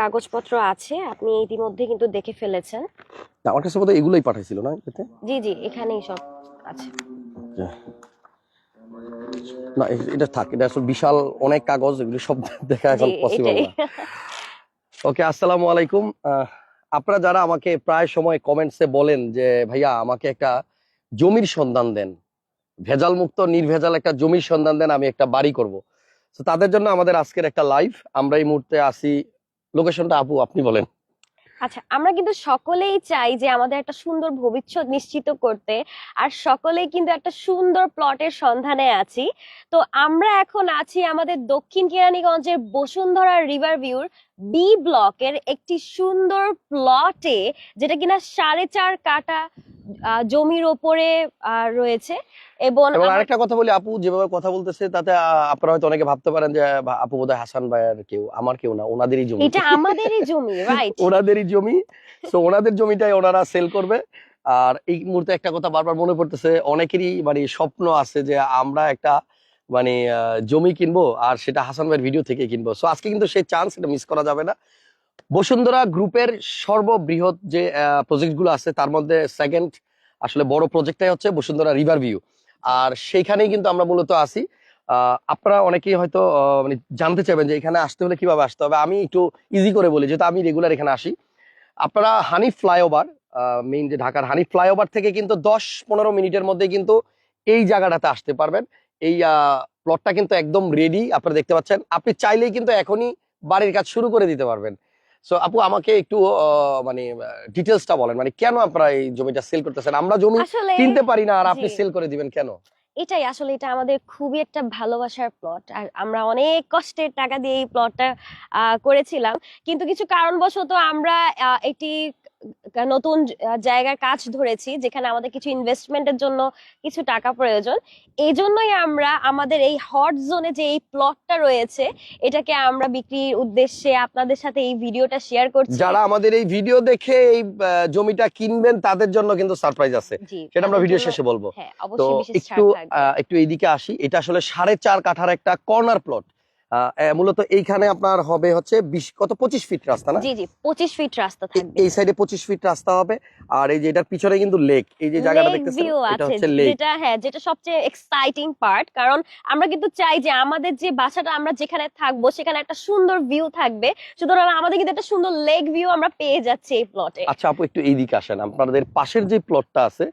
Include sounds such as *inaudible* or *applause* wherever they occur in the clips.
কাগজপত্র আছে আপনি ইতিমধ্যে কিন্তু দেখে ফেলেছেন। না, আমার কাছে বোধহয় এগুলোই পাঠাইছিল না এতে? জি জি এখানেই সব আছে। না এটা থাক এটা আসলে বিশাল অনেক কাগজ এগুলো সব *laughs* দেখা এখন পসিবল না। ওকে আসসালামু আলাইকুম। আপনারা যারা আমাকে প্রায় সময় কমেন্টসে বলেন যে ভাইয়া আমাকে একটা জমির সন্ধান দেন ভেজাল মুক্ত নির্ভেজাল একটা জমির সন্ধান দেন আমি একটা বাড়ি করব। তো তাদের জন্য আমাদের আজকের একটা লাইভ আমরা এই মুহূর্তে আসি লোকেশনটা আপু, আপনি বলেন। আচ্ছা আমরা কিন্তু সকলেই চাই যে আমাদের একটা সুন্দর ভবিষ্যৎ নিশ্চিত করতে, আর সকলেই কিন্তু একটা সুন্দর প্লটের সন্ধানে আছি। তো আমরা এখন আছি আমাদের দক্ষিণ কেরানীগঞ্জের বসুন্ধরা রিভার ভিউর বি ব্লকের একটি সুন্দর প্লটে, যেটা কিনা সাড়ে চার কাটা জমির ওপরে রয়েছে। এবং আরেকটা কথা বলি আপু যেভাবে কথা বলতেছে তাতে আপনারা হয়তো অনেকে ভাবতে পারেন যে আপু বোধহয় হাসান ভাইয়ের কেউ আমার কেউ না ওনাদেরই জমি। এটা আমাদেরই জমি *laughs* রাইট ওনাদেরই জমি। তো ওনাদের জমিটাই ওনারা সেল করবে। আর এই মুহূর্তে একটা কথা বারবার মনে পড়তেছে অনেকেরই মানে স্বপ্ন আছে যে আমরা একটা মানে জমি কিনবো আর সেটা হাসান ভাইয়ের ভিডিও থেকে কিনবো। সো আজকে কিন্তু সেই চান্স এটা মিস করা যাবে না। বসুন্ধরা গ্রুপের সর্ববৃহৎ যে প্রজেক্টগুলো আছে, তার মধ্যে সেকেন্ড আসলে বড় প্রজেক্টটাই হচ্ছে বসুন্ধরা রিভার ভিউ আর সেইখানেই কিন্তু আমরা মূলত আসি আপনারা অনেকেই হয়তো মানে জানতে চাইবেন যে এখানে আসতে হলে কীভাবে আসতে হবে। আমি একটু ইজি করে বলি, যেহেতু আমি রেগুলার এখানে আসি। আপনারা হানি ফ্লাইওভার মেইন যে ঢাকার হানি ফ্লাইওভার থেকে কিন্তু দশ পনেরো মিনিটের মধ্যে কিন্তু এই জায়গাটাতে আসতে পারবেন। এই প্লটটা কিন্তু একদম রেডি আপনারা দেখতে পাচ্ছেন। আপনি চাইলেই কিন্তু এখনই বাড়ির কাজ শুরু করে দিতে পারবেন। সো আপু আমাকে একটু মানে ডিটেলসটা বলেন। মানে কেন আপনারা এই জমিটা সেল করতেছেন? আমরা জমি কিনতে পারি না আর আপনি সেল করে দিবেন কেন? এটাই আসলে এটা আমাদের খুবই একটা ভালোবাসার প্লট আর আমরা অনেক কষ্টের টাকা দিয়ে এই প্লটটা করেছিলাম। কিন্তু কিছু কারণবশত আমরা এটি নতুন জ- আহ, জায়গার কাজ ধরেছি যেখানে আমাদের কিছু ইনভেস্টমেন্টের জন্য কিছু টাকা প্রয়োজন। এই জন্যই আমরা আমাদের এই হট জোনে যে এই প্লটটা রয়েছে এটাকে আমরা বিক্রির উদ্দেশ্যে আপনাদের সাথে এই ভিডিওটা শেয়ার করছি। যারা আমাদের এই ভিডিও দেখে এই জমিটা কিনবেন তাদের জন্য কিন্তু সারপ্রাইজ আছে। সেটা আমরা ভিডিও শেষে বলব। হ্যাঁ তো অবশ্যই বিশেষ একটু একটু এইদিকে আসি। এটা আসলে সাড়ে চার কাঠার একটা কর্নার প্লট মূলত এইখানে আপনার হবে হচ্ছে বিশ কত পঁচিশ ফিট রাস্তা না? জি জি পঁচিশ ফিট রাস্তা থাকবে। এই সাইডে পঁচিশ ফিট রাস্তা হবে। আর এই যে এটার পিছনে কিন্তু লেক এই যে জায়গাটা দেখতেছেন এটা হচ্ছে লেক যেটা হ্যাঁ যেটা সবচেয়ে এক্সাইটিং পার্ট কারণ আমরা কিন্তু চাই যে আমাদের যে বাসাটা আমরা যেখানে থাকব সেখানে একটা সুন্দর ভিউ থাকবে। সুতরাং আমাদের কিন্তু একটা সুন্দর লেক ভিউ আমরা পেয়ে যাচ্ছি এই প্লটে আচ্ছা আপু একটু এইদিকে আসেন। আপনাদের পাশের যে প্লটটা আছে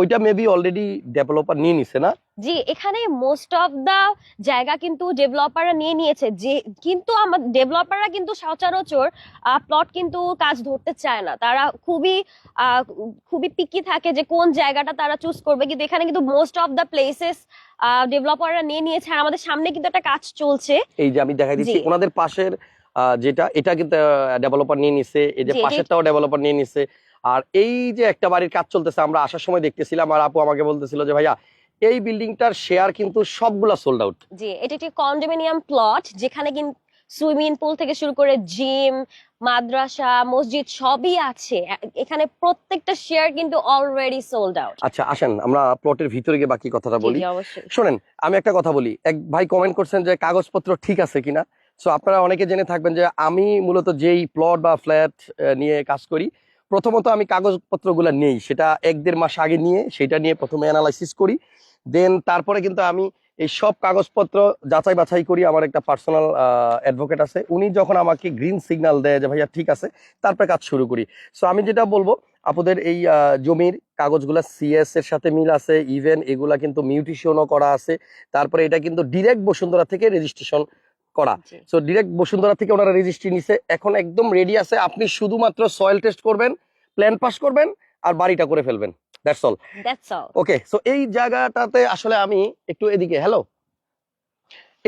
ওইটা মেবি অলরেডি ডেভেলপার নিয়ে নিছে না? জি এখানে মোস্ট অফ দা জায়গা কিন্তু ডেভেলপাররা নিয়ে নিয়েছে। যে কিন্তু আমার ডেভেলপাররা কিন্তু সচরাচর প্লট কিন্তু কাজ ধরতে চায় না। তারা খুবই খুবই পিকি থাকে যে কোন জায়গাটা তারা চুজ করবে। কিন্তু এখানে কিন্তু মোস্ট অফ দা প্লেসেস ডেভেলপাররা নিয়ে নিয়েছে। আর আমাদের সামনে কিন্তু একটা কাজ চলছে। এই যে আমি দেখাই দিচ্ছি। ওনাদের পাশের যেটা এটা কিন্তু ডেভেলপার নিয়ে নিছে এই যে পাশেরটাও ডেভেলপার নিয়ে নিছে। আর এই যে একটা বাড়ির কাজ চলতেছে আমরা আসার সময় দেখতেছিলাম আর আপু আমাকে বলতেছিল যে ভাইয়া এই বিল্ডিংটার শেয়ার কিন্তু সবগুলা সোল্ড আউট জি এটি একটি কন্ডোমিনিয়াম প্লট যেখানে কিন্তু সুইমিং পুল থেকে শুরু করে জিম মাদ্রাসা মসজিদ সবই আছে। এখানে প্রত্যেকটা শেয়ার কিন্তু অলরেডি সোল্ড আউট আচ্ছা আসেন আমরা প্লটের ভিতরে গিয়ে বাকি কথাটা বলি। অবশ্যই। শোনেন আমি একটা কথা বলি। এক ভাই কমেন্ট করছেন যে কাগজপত্র ঠিক আছে কিনা? সো আপনারা অনেকে জেনে থাকবেন যে আমি মূলত যেই প্লট বা ফ্ল্যাট নিয়ে কাজ করি, প্রথমত আমি কাগজপত্রগুলো নেই। সেটা এক দেড় মাস আগে নিয়ে সেটা নিয়ে প্রথমে অ্যানালাইসিস করি। দেন তারপরে কিন্তু আমি এই সব কাগজপত্র যাচাই বাছাই করি। আমার একটা পার্সোনাল অ্যাডভোকেট আছে। উনি যখন আমাকে গ্রিন সিগন্যাল দেয় যে, ভাইয়া, ঠিক আছে, তারপরে কাজ শুরু করি। সো আমি যেটা বলব, আপনাদের এই জমির কাগজগুলো সিএস এর সাথে মিল আছে। ইভেন এগুলা কিন্তু মিউটিশনও করা আছে। তারপরে এটা কিন্তু ডিরেক্ট বসুন্ধরা থেকে রেজিস্ট্রেশন করা। সো ডিরেক্ট বসুন্ধরা থেকে ওনারা রেজিস্ট্রি নিছে। এখন একদম রেডি আছে। আপনি শুধুমাত্র সয়েল টেস্ট করবেন প্ল্যান পাস করবেন আর বাড়িটা করে ফেলবেন। That's all that's all okay so এই জায়গাটাতে আসলে আমি একটু এদিকে হ্যালো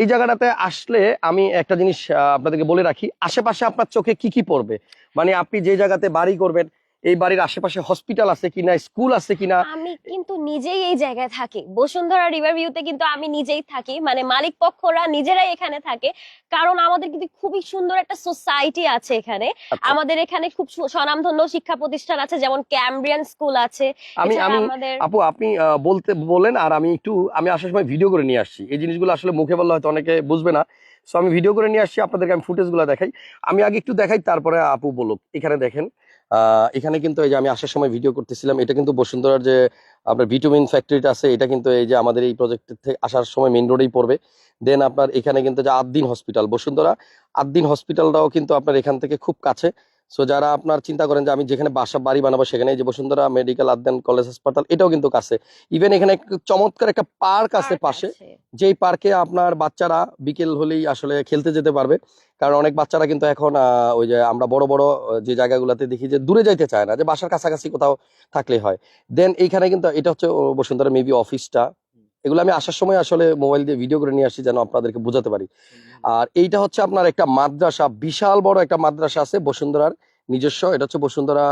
এই জায়গাটাতে আসলে আমি একটা জিনিস আপনাদেরকে বলে রাখি। আশেপাশে আপনার চোখে কি কি পড়বে? মানে আপনি যে জায়গাতে বাড়ি করবেন এই বাড়ির আশেপাশে হসপিটাল আছে কিনা স্কুল আছে কিনা? আমি কিন্তু নিজেই এই জায়গায় থাকি। বসুন্ধরা রিভার ভিউতে কিন্তু আমি নিজেই থাকি। মানে মালিক পক্ষরা নিজেরাই এখানে থাকে। কারণ আমাদের কিন্তু খুবই সুন্দর একটা সোসাইটি আছে এখানে। আচ্ছা, আমাদের এখানে খুব স্বনামধন্য শিক্ষা প্রতিষ্ঠান আছে যেমন ক্যামব্রিয়ান স্কুল আছে। আমি আমি আপু আপনি বলতে বলেন আর আমি একটু আমি আসার সময় ভিডিও করে নিয়ে আসছি। এই জিনিসগুলো আসলে মুখে বললে হয়তো অনেকে বুঝবে না। সো আমি ভিডিও করে নিয়ে আসছি, আপনাদেরকে আমি ফুটেজগুলো দেখাই। আমি আগে একটু দেখাই, তারপরে আপু বলুক। এখানে দেখেন এখানে কিন্তু এই যে আমি আসার সময় ভিডিও করতেছিলাম, এটা কিন্তু বসুন্ধরার যে আপনার ভিটামিন ফ্যাক্টরিটা আছে, এটা কিন্তু এই যে আমাদের এই প্রজেক্টের থেকে আসার সময় মেন রোডেই পড়বে। দেন আপনার এখানে কিন্তু যে আদ্দিন হসপিটাল বসুন্ধরা আদ্দিন হসপিটালটাও কিন্তু আপনার এখান থেকে খুব কাছে। সো যারা আপনার চিন্তা করেন যে আমি যেখানে বাসা বাড়ি বানাবো সেখানে যে বসুন্ধরা মেডিকেল আদ্যান কলেজ হাসপাতাল এটাও কিন্তু কাছে। ইভেন এখানে চমৎকার একটা পার্ক আছে পাশে। যেই পার্কে আপনার বাচ্চারা বিকেল হলেই আসলে খেলতে যেতে পারবে। কারণ অনেক বাচ্চারা কিন্তু এখন ওই যে আমরা বড় বড় যে জায়গাগুলোতে দেখি যে দূরে যাইতে চায় না যে বাসার কাছাকাছি কোথাও থাকলে হয়। দেন এইখানে কিন্তু এটা হচ্ছে বসুন্ধরা মেবি অফিসটা এগুলো আমি আসার সময় আসলে মোবাইল দিয়ে ভিডিও করে নিয়ে আসি যেন আপনাদেরকে বোঝাতে পারি। আর এইটা হচ্ছে আপনার একটা মাদ্রাসা, বিশাল বড় একটা মাদ্রাসা আছে বসুন্ধরার নিজস্ব, এটা হচ্ছে বসুন্ধরা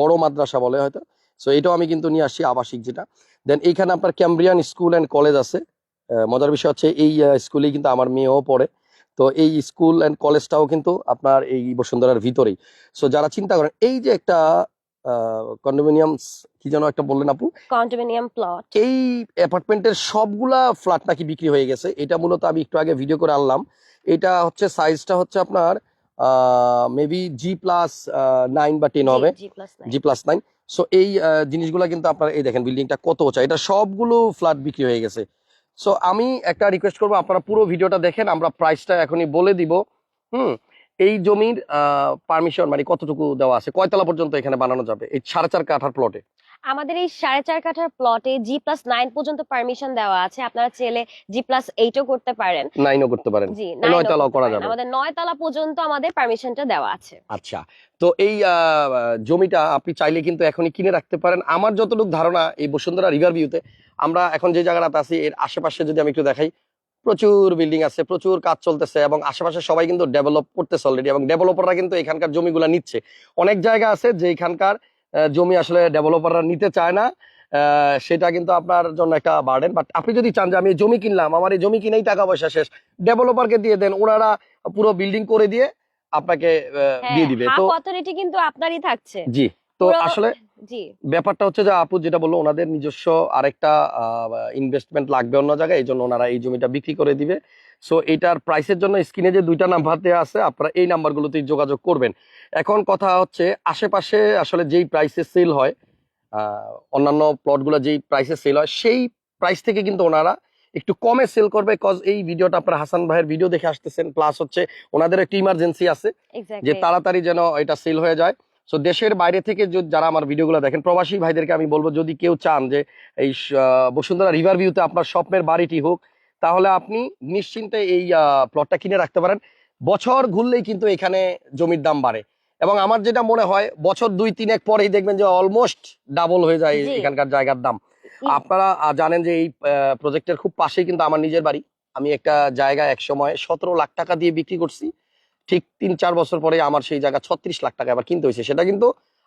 বড় মাদ্রাসা বলে হয়তো। সো এটাও আমি কিন্তু নিয়ে আসি আবাসিক যেটা। দেন এইখানে আপনার ক্যাম্ব্রিয়ান স্কুল অ্যান্ড কলেজ আছে। মজার বিষয় হচ্ছে এই স্কুলেই কিন্তু আমার মেয়েও পড়ে। তো এই স্কুল অ্যান্ড কলেজটাও কিন্তু আপনার এই বসুন্ধরার ভিতরেই। সো যারা চিন্তা করেন, এই যে একটা কন্ডোমিনিয়াম কি যেন একটা বললেন আপু? কন্ডোমিনিয়াম প্লট এই অ্যাপার্টমেন্টের সবগুলা ফ্ল্যাট নাকি বিক্রি হয়ে গেছে। এটা মূলত আমি একটু আগে ভিডিও করে আনলাম। এটা হচ্ছে সাইজটা হচ্ছে আপনার মেবি জি প্লাস নাইন বা টেন হবে। জি প্লাস নাইন সো এই জিনিসগুলো কিন্তু আপনার এই দেখেন বিল্ডিংটা কত উঁচা। এটা সবগুলো ফ্ল্যাট বিক্রি হয়ে গেছে। সো আমি একটা রিকোয়েস্ট করব আপনারা পুরো ভিডিওটা দেখেন আমরা প্রাইসটা এখনই বলে দিব। হুম? এই জমির পারমিশন মানে কতটুকু দেওয়া আছে? কয়তলা পর্যন্ত এখানে বানানো যাবে? এই সাড়ে চার কাঠার প্লটে আমাদের এই সাড়ে চার কাঠার প্লটে জি প্লাস নাইন পর্যন্ত পারমিশন দেওয়া আছে। আপনারা চাইলে জি প্লাস এইটও করতে পারেন। নাইনও করতে পারেন। জি নয় nine ও তলাও করতে করা যাবে। আমাদের নয় তলা পর্যন্ত আমাদের পারমিশনটা দেওয়া আছে। আচ্ছা তো এই জমিটা আপনি চাইলে কিন্তু এখনই কিনে রাখতে পারেন। আমার যতটুকু ধারণা এই বসুন্ধরা রিভার ভিউতে আমরা এখন যে জায়গাটাতে আছি এর আশেপাশে যদি আমি একটু দেখাই প্রচুর বিল্ডিং আছে প্রচুর কাজ চলতেছে এবং আশেপাশে সবাই কিন্তু ডেভেলপ করতেছে অলরেডি এবং ডেভেলপাররা কিন্তু এখানকার জমিগুলো নিচ্ছে। অনেক জায়গা আছে যে এখানকার জমি আসলে ডেভেলপাররা নিতে চায় না সেটা কিন্তু আপনার জন্য একটা বার্ডেন বাট আপনি যদি চান যে আমি জমি কিনলাম আমার এই জমি কিনেই টাকা পয়সা শেষ ডেভেলপারকে দিয়ে দেন ওনারা পুরো বিল্ডিং করে দিয়ে আপনাকে আহ, দিয়ে দিবে। তো অথরিটি কিন্তু আপনারই থাকছে। জি তো আসলে ব্যাপারটা হচ্ছে যে আপু যেটা বলল ওনাদের নিজস্ব আরেকটা ইনভেস্টমেন্ট লাগবে অন্য জায়গায় এই জন্য ওনারা এই জমিটা বিক্রি করে দিবে। সো এটার প্রাইসের জন্য স্ক্রিনে যে দুইটা নাম্বার দেওয়া আছে আপনারা এই নাম্বারগুলোতেই যোগাযোগ করবেন। এখন কথা হচ্ছে আশেপাশে আসলে যেই প্রাইসে সেল হয় অন্যান্য প্লটগুলো যেই প্রাইসে সেল হয় সেই প্রাইস থেকে কিন্তু ওনারা একটু কমে সেল করবে কজ এই ভিডিওটা আপনারা হাসান ভাইয়ের ভিডিও দেখে আসতেছেন। প্লাস হচ্ছে ওনাদের একটা ইমার্জেন্সি আছে। যে তাড়াতাড়ি যেন এটা সেল হয়ে যায়। সো দেশের বাইরে থেকে যারা আমার ভিডিওগুলো দেখেন প্রবাসী ভাইদেরকে আমি বলব যদি কেউ চান যে এই বসুন্ধরা রিভার ভিউতে আপনার স্বপ্নের বাড়িটি হোক তাহলে আপনি নিশ্চিন্তে এই প্লটটা কিনে রাখতে পারেন। বছর ঘুরলেই কিন্তু এখানে জমির দাম বাড়ে। এবং আমার যেটা মনে হয় বছর দুই তিন এক পরেই দেখবেন যে অলমোস্ট ডাবল হয়ে যায় এখানকার জায়গার দাম। আপনারা জানেন যে এই প্রজেক্টের খুব পাশেই কিন্তু আমার নিজের বাড়ি। আমি একটা জায়গা এক সময় সতেরো লাখ টাকা দিয়ে বিক্রি করছি। ঠিক তিন চার বছর পরে আমার সেই জায়গা ছত্রিশ লাখ টাকা আবার কিনতে হয়েছে। সেটা কিন্তু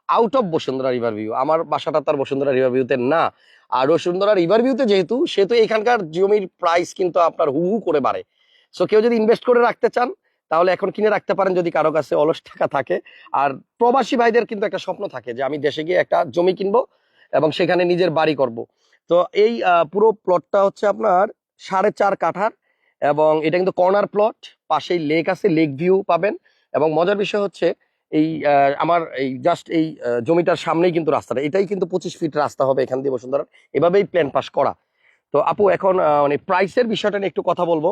out of Bashundhara river view আমার বাসাটা তার বসুন্ধরা রিভার ভিউতে না। আর বসুন্ধরা রিভার ভিউতে যেহেতু, সেহেতু এখানকার জমির প্রাইস কিন্তু আপনার হু হু করে বাড়ে। সো কেউ যদি ইনভেস্ট করে রাখতে চান, তাহলে এখন কিনে রাখতে পারেন যদি কারও কাছে অলস টাকা থাকে। আর প্রবাসী ভাইদের কিন্তু একটা স্বপ্ন থাকে যে আমি দেশে গিয়ে একটা জমি কিনবো এবং সেখানে নিজের বাড়ি করব। তো এই পুরো প্লটটা হচ্ছে আপনার সাড়ে চার কাঠার এবং এটা কিন্তু কর্নার প্লট পাশেই লেক আছে লেক ভিউ পাবেন। এবং মজার বিষয় হচ্ছে, এই আমার এই জাস্ট এই জমিটার সামনেই কিন্তু রাস্তাটা, এটাই কিন্তু পঁচিশ ফিট রাস্তা হবে এখান দিয়ে বসুন্ধরা। এভাবেই প্ল্যান পাস করা। তো আপু, এখন মানে প্রাইসের বিষয়টা নিয়ে একটু কথা বলব।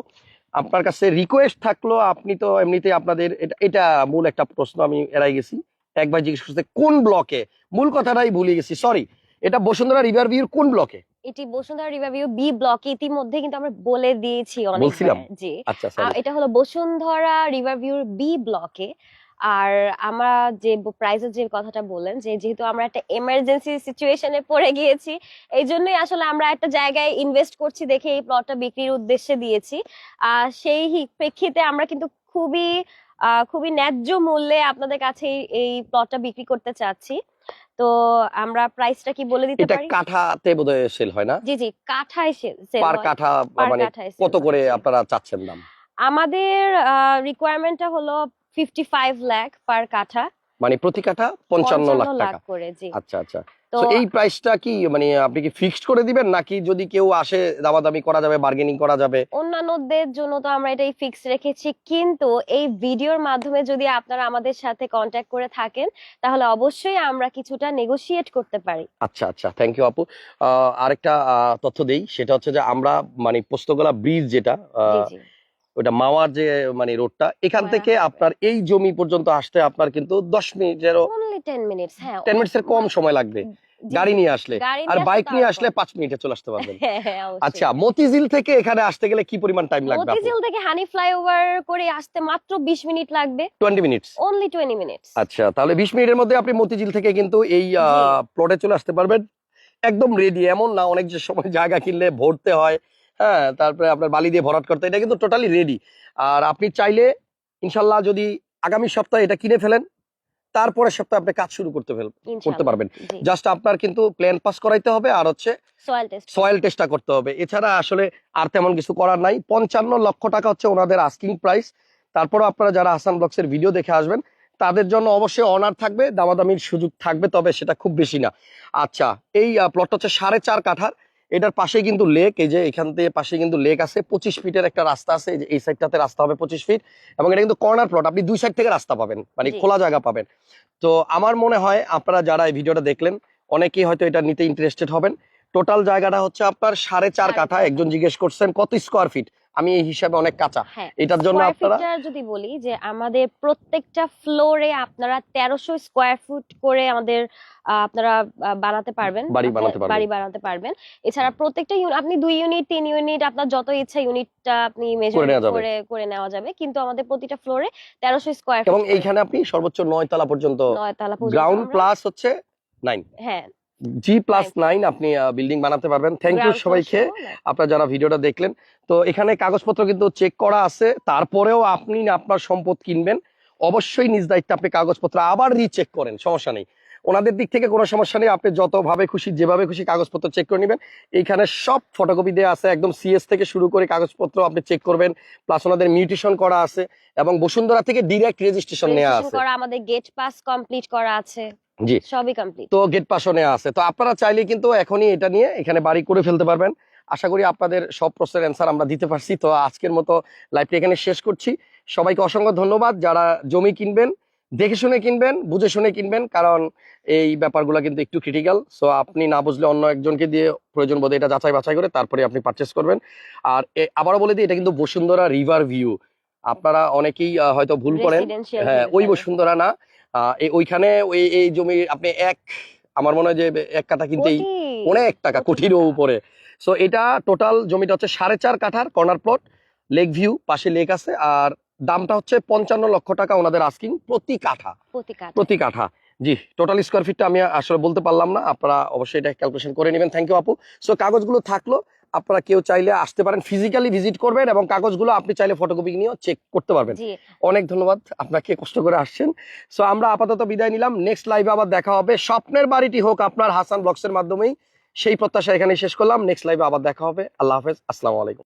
আপনার কাছে রিকোয়েস্ট থাকল, আপনি তো এমনিতে আপনাদের, এটা এটা মূল একটা প্রশ্ন, আমি এড়াই গেছি। একবার জিজ্ঞেস করতে কোন ব্লকে মূল কথাটাই ভুলে গেছি সরি এটা বসুন্ধরা রিভার ভিউর কোন ব্লকে এটি বসুন্ধরা রিভারভিউ বি ব্লক ইতিমধ্যে কিন্তু আমরা বলে দিয়েছি অনেক? জি। আচ্ছা এটা হলো বসুন্ধরা রিভারভিউর বি ব্লকে আর আমরা যে প্রাইজের যে কথাটা বললেন যে যেহেতু আমরা একটা এমার্জেন্সি সিচুয়েশনে পড়ে গিয়েছি এই জন্যই আসলে আমরা একটা জায়গায় ইনভেস্ট করছি দেখে এই প্লটটা বিক্রির উদ্দেশ্যে দিয়েছি। আর সেই প্রেক্ষিতে আমরা কিন্তু খুবই আহ, খুবই ন্যায্য মূল্যে আপনাদের কাছে এই প্লটটা বিক্রি করতে চাচ্ছি। তো আমরা প্রাইসটা কি বলে দিতে এটা পারি? কাঠাতে বোধহয় সেল হয় না? জি জি কাঠায় সেল পার কাঠা মানে কত করে আপনারা চাচ্ছেন দাম? আমাদের রিকোয়ারমেন্টটা হলো ফিফটি ফাইভ লাখ পার কাঠা। মানে প্রতি কাঠা পঞ্চান্ন লাখ টাকা। আচ্ছা আচ্ছা। তো এই প্রাইসটা কি মানে আপনি কি ফিক্সড করে দিবেন নাকি যদি কেউ আসে দামাদামি করা যাবে বার্গেনিং করা যাবে? অন্যান্যদের জন্য তো আমরা এটাই ফিক্স রেখেছি কিন্তু এই ভিডিওর মাধ্যমে যদি আপনারা আমাদের সাথে কন্ট্যাক্ট করে থাকেন তাহলে অবশ্যই আমরা কিছুটা নেগোশিয়েট করতে পারি। আচ্ছা আচ্ছা। থ্যাংক ইউ আপু। আরেকটা তথ্য দেই সেটা হচ্ছে যে আমরা মানে পোস্তগোলা ব্রিজ যেটা ওটা মাওয়ার যে মানে রোডটা এখান থেকে আপনার এই জমি পর্যন্ত আসতে আপনার কিন্তু দশ মিনিটেরও টেন মিনিটস হ্যাঁ টেন মিনিটসের কম সময় লাগবে। গাড়ি নিয়ে আসলে। আর বাইক নিয়ে আসলে পাঁচ মিনিটে চলে আসতে পারবেন। *laughs* হ্যাঁ। আচ্ছা মতিঝিল থেকে এখানে আসতে গেলে কি পরিমাণ টাইম লাগবে মতিঝিল থেকে হানি ফ্লাইওভার করে আসতে মাত্র বিশ মিনিট লাগবে। Twenty minutes only twenty minutes আচ্ছা তাহলে বিশ মিনিটের মধ্যে আপনি মতিঝিল থেকে কিন্তু এই। প্লটে চলে আসতে পারবেন। একদম রেডি এমন না অনেক যে সময় জায়গা কিনলে ভরতে হয় হ্যাঁ তারপরে আপনার বালি দিয়ে ভরাট করতে এটা কিন্তু টোটালি রেডি আর আপনি চাইলে ইনশাল্লাহ যদি আগামী সপ্তাহে এটা কিনে ফেলেন তারপরের সপ্তাহে আপনি কাজ শুরু করতে ফেল করতে পারবেন। জাস্ট আপনার কিন্তু প্ল্যান পাস করাইতে হবে আর হচ্ছে সয়েল টেস্ট সয়েল টেস্টটা করতে হবে। এছাড়া আসলে আর তেমন কিছু করার নাই। পঞ্চান্ন লক্ষ টাকা হচ্ছে ওনাদের আস্কিং প্রাইস তারপরও আপনারা যারা হাসান ব্লগসের ভিডিও দেখে আসবেন তাদের জন্য অবশ্যই অনার থাকবে দামাদামির সুযোগ থাকবে তবে সেটা খুব বেশি না। আচ্ছা এই প্লটটা হচ্ছে সাড়ে চার কাঠার। এটার পাশে কিন্তু লেক এই যে এখান থেকে পাশে কিন্তু লেক আছে পঁচিশ ফিটের একটা রাস্তা আছে এই যে এই সাইডটাতে রাস্তা হবে পঁচিশ ফিট এবং এটা কিন্তু কর্নার প্লট আপনি দুই সাইড থেকে রাস্তা পাবেন মানে খোলা জায়গা পাবেন। তো আমার মনে হয় আপনারা যারা এই ভিডিওটা দেখলেন অনেকেই হয়তো এটা নিতে ইন্টারেস্টেড হবেন। টোটাল জায়গাটা হচ্ছে আপনার সাড়ে চার কাঠা একজন জিজ্ঞেস করছেন কত স্কোয়ার ফিট আমি এই হিসাবে অনেক কাঁচা। হ্যাঁ এটার জন্য আপনারা যদি বলি যে আমাদের প্রত্যেকটা ফ্লোরে আপনারা তেরোশো স্কোয়ার ফুট করে আমাদের আপনারা বানাতে পারবেন। বাড়ি বানাতে পারবেন। বাড়ি বানাতে পারবেন। এছাড়া প্রত্যেকটা আপনি দুই ইউনিট তিন ইউনিট আপনার যত ইচ্ছা ইউনিটটা আপনি মেজার করে করে নেওয়া যাবে। কিন্তু আমাদের প্রতিটা ফ্লোরে তেরোশো স্কোয়ার এবং এইখানে আপনি সর্বোচ্চ নয় তলা পর্যন্ত নয় তলা পর্যন্ত গ্রাউন্ড প্লাস হচ্ছে নাইন হ্যাঁ জি প্লাস নাইন আপনি বিল্ডিং বানাতে পারবেন। থ্যাংক ইউ সবাইকে। আপনারা যারা ভিডিওটা দেখলেন। তো এখানে কাগজপত্র কিন্তু চেক করা আছে। তারপরেও আপনি আপনার সম্পদ কিনবেন। অবশ্যই নিজ দায়িত্বে আপনি কাগজপত্র আবার রিচেক করেন। সমস্যা নেই। ওনাদের দিক থেকে কোনো সমস্যা নেই। আপনি যতভাবে খুশি যেভাবে খুশি কাগজপত্র চেক করে নেবেন। এইখানে সব ফটোকপি দেওয়া আছে। একদম সিএস থেকে শুরু করে কাগজপত্র আপনি চেক করবেন। প্লাস ওনাদের মিউটেশন করা আছে। এবং বসুন্ধরা থেকে ডিরেক্ট রেজিস্ট্রেশন নেওয়া আছে। আমাদের গেট পাস কমপ্লিট করা আছে। জি। সবই কমপ্লিট তো গেট পাশও নেওয়া আছে। তো আপনারা চাইলে কিন্তু এখনই এটা নিয়ে এখানে বাড়ি করে ফেলতে পারবেন। আশা করি আপনাদের সব প্রশ্নের অ্যান্সার আমরা দিতে পারছি। তো আজকের মতো লাইভটি এখানে শেষ করছি। সবাইকে অসংখ্য ধন্যবাদ। যারা জমি কিনবেন দেখে শুনে কিনবেন বুঝে শুনে কিনবেন কারণ এই ব্যাপারগুলো কিন্তু একটু ক্রিটিক্যাল সো আপনি না বুঝলে অন্য একজনকে দিয়ে প্রয়োজন বোধে এটা যাচাই বাছাই করে তারপরে আপনি পারচেস করবেন। আর আবারও বলে দিই এটা কিন্তু বসুন্ধরা রিভার ভিউ আপনারা অনেকেই হয়তো ভুল করেন। হ্যাঁ ওই বসুন্ধরা না। ওইখানে ওই এই জমি আপনি এক আমার মনে হয় যে এক কাঠা কিনতেই অনেক টাকা কোটি কোটিরও টাকা। উপরে। সো এটা টোটাল জমিটা হচ্ছে সাড়ে চার কাঠার কর্নার প্লট লেক ভিউ পাশে লেক আছে আর দামটা হচ্ছে পঞ্চান্ন লক্ষ টাকা ওনাদের আস্কিং প্রতি কাঠা। প্রতি কাঠা। প্রতি কাঠা। জি টোটাল স্কোয়ার ফিটটা আমি আসলে বলতে পারলাম না আপনারা অবশ্যই এটা ক্যালকুলেশন করে নেবেন। থ্যাংক ইউ আপু। সো কাগজগুলো থাকল আপনারা কেউ চাইলে আসতে পারেন ফিজিক্যালি ভিজিট করবেন এবং কাগজগুলো আপনি চাইলে ফটোকপি নিয়েও চেক করতে পারবেন। অনেক ধন্যবাদ আপনাকে কষ্ট করে আসছেন। সো আমরা আপাতত বিদায় নিলাম। নেক্সট লাইভে আবার দেখা হবে। স্বপ্নের বাড়িটি হোক আপনার হাসান ব্লগসের মাধ্যমেই। সেই প্রত্যাশা এখানে শেষ করলাম। নেক্সট লাইভে আবার দেখা হবে। আল্লাহ হাফেজ। আসসালামু আলাইকুম।